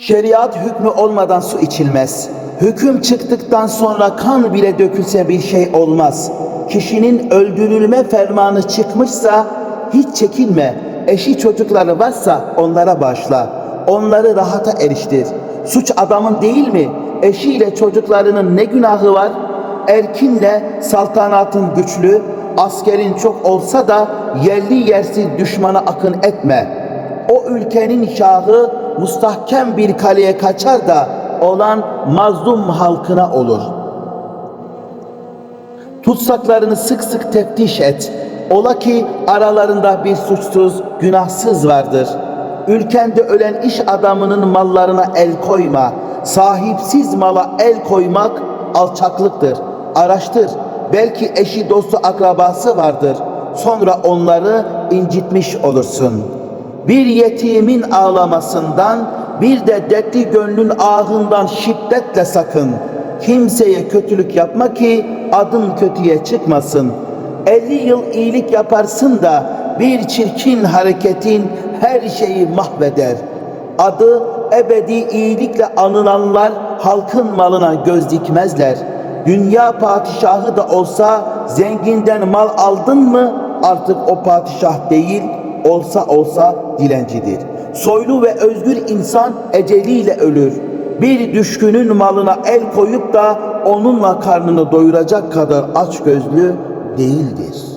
Şeriat hükmü olmadan su içilmez. Hüküm çıktıktan sonra kan bile dökülse bir şey olmaz. Kişinin öldürülme fermanı çıkmışsa hiç çekinme. Eşi çocukları varsa onlara başla. Onları rahata eriştir. Suç adamın değil mi? Eşiyle çocuklarının ne günahı var? Erkinle saltanatın güçlü, askerin çok olsa da yerli yersiz düşmana akın etme. O ülkenin şahı mustahkem bir kaleye kaçar da olan mazlum halkına olur. Tutsaklarını sık sık teftiş et. Ola ki aralarında bir suçsuz, günahsız vardır. Ülkende ölen iş adamının mallarına el koyma. Sahipsiz mala el koymak alçaklıktır. Araştır. Belki eşi, dostu, akrabası vardır. Sonra onları incitmiş olursun. Bir yetimin ağlamasından, bir de dertli gönlün ahından şiddetle sakın. Kimseye kötülük yapma ki adın kötüye çıkmasın. 50 yıl iyilik yaparsın da bir çirkin hareketin her şeyi mahveder. Adı ebedi iyilikle anılanlar halkın malına göz dikmezler. Dünya padişahı da olsa zenginden mal aldın mı artık o padişah değil, olsa olsa dilencidir. Soylu ve özgür insan eceliyle ölür. Bir düşkünün malına el koyup da onunla karnını doyuracak kadar açgözlü değildir.